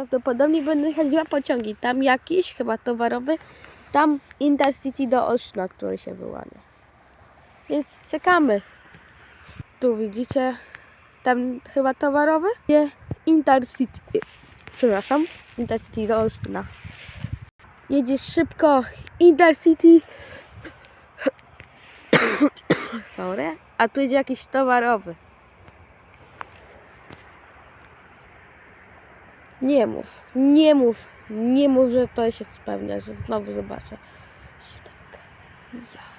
prawdopodobnie jechać dwa pociągi. Tam jakiś, chyba towarowy, tam Intercity do Olsztyna, który się wyłania. Więc czekamy. Tu widzicie, tam chyba towarowy, nie Intercity. Przepraszam, Intercity do Olsztyna. Jedziesz szybko, Intercity. Sorry. A tu jedzie jakiś towarowy. Nie mów, nie mów, nie mów, że to się spełnia, że znowu zobaczę. Siódemka. Ja.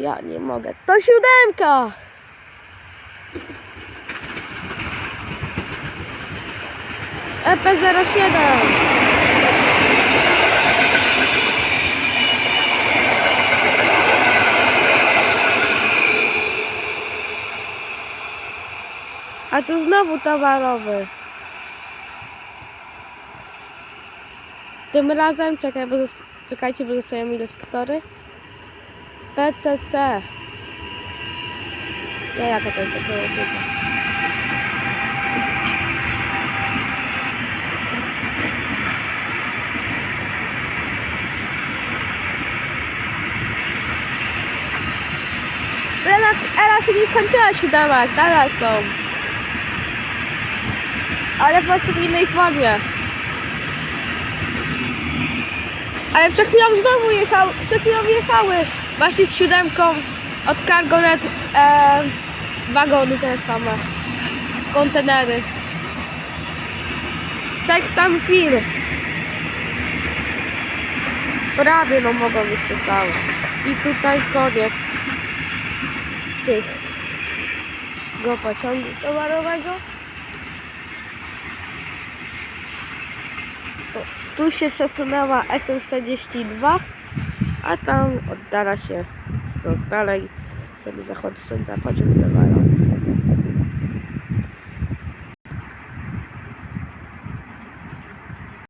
Ja nie mogę. To siódemka! E EP07 A tu znowu towarowy. Tym razem, czekaj, bo czekajcie, bo zostają mi reflektory. PCC. Ja jaka to jest typu? Teraz, teraz się nie skończyła siódemek, teraz są. Ale po prostu w innej formie. Ale przed chwilą znowu jechały, przed chwilą jechały właśnie z siódemką od Cargonet e, wagony te same, kontenery. Tak sam film. Prawie no mogą być te same. I tutaj koniec tych go pociągu towarowego. Tu się przesunęła SM42, a tam oddala się coraz dalej sobie zachodzi słońca pociąg towarowy.